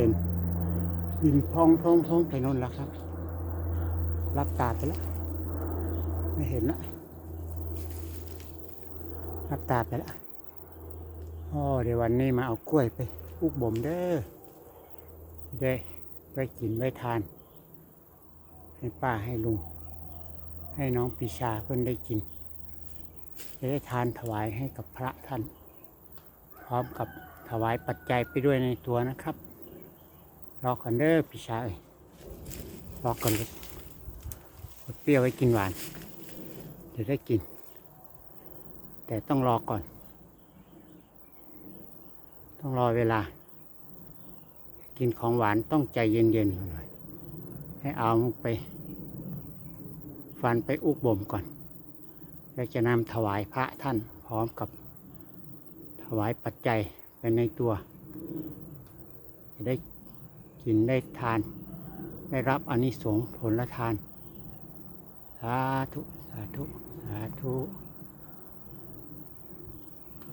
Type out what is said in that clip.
เห็นยินพองพองพองไปโน่นแล้วครับ รับตาไปแล้ว ไม่เห็นละรับตาไปแล้วอ๋อเดี๋ยววันนี้มาเอากล้วยไปอุกบ่มเด้อได้ไว้กินไว้ทาน ให้ป้าให้ลุง ให้น้องปีชาเพื่อนได้กิน จะได้ทานถวายให้กับพระท่าน พร้อมกับถวายปัจจัยไปด้วยในตัวนะครับ รอก่อนเด้อพี่ชายรอก่อนลูกอดเปรี้ยวไว้กินหวานเดี๋ยวได้กิน แต่ต้องรอก่อน ต้องรอเวลา กินของหวานต้องใจเย็นๆหน่อยให้เอาไป ฟันไปอุกบ่มก่อน แล้วจะนำถวายพระท่านพร้อมกับถวายปัจจัยไปในตัว จะได้ กินได้ทาน ได้รับอานิสงส์ผลทาน สาธุ สาธุ สาธุ